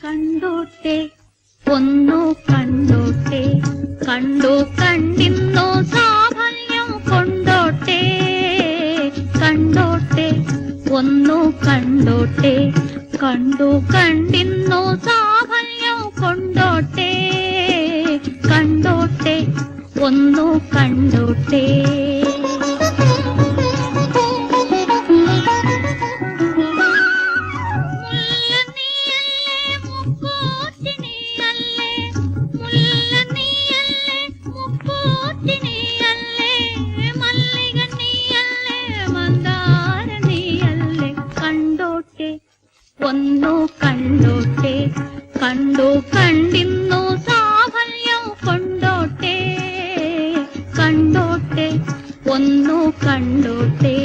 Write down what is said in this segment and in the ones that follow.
കണ്ടോട്ടെ ഒന്നു കണ്ടോ കണ്ടിന്നോ സാഫല്യം കൊണ്ടോട്ടെ കണ്ടോട്ടെ ഒന്നോ കണ്ടോട്ടെ കണ്ടോ കണ്ടിന്നോ ഒന്നു കണ്ടോട്ടെ കണ്ടു കണ്ടിന്നു സാഫല്യം കൊണ്ടോട്ടെ കണ്ടോട്ടെ ഒന്നു കണ്ടോട്ടേ.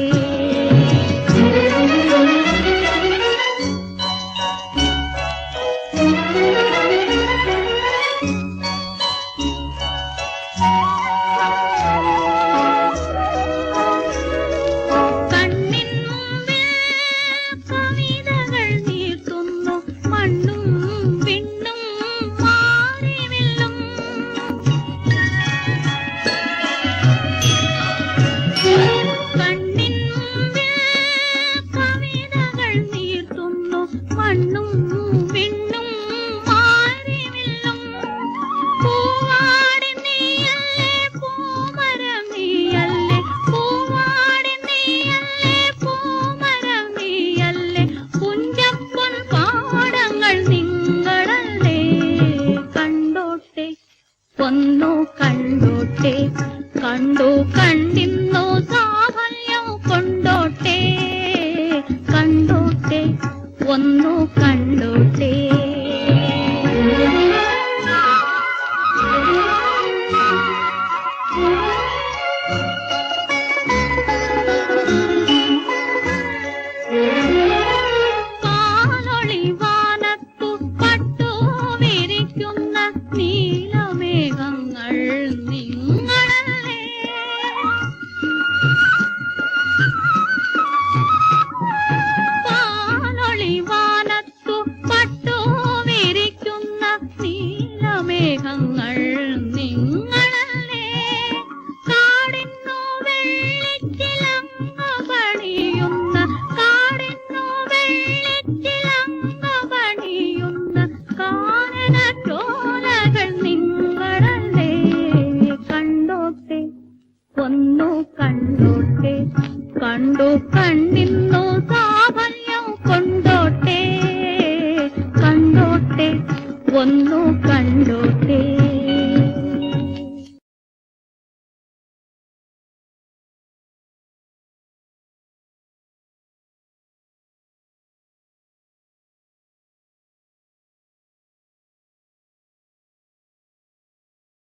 കൊന്നു കണ്ടോട്ടെ കണ്ടു കണ്ടോട്ടെ? ഒന്നു കണ്ടോട്ടെ? കണ്ടു കണ്ണിന്നു സാഫല്യം കൊണ്ടോട്ടെ? കണ്ടോട്ടെ? ഒന്നു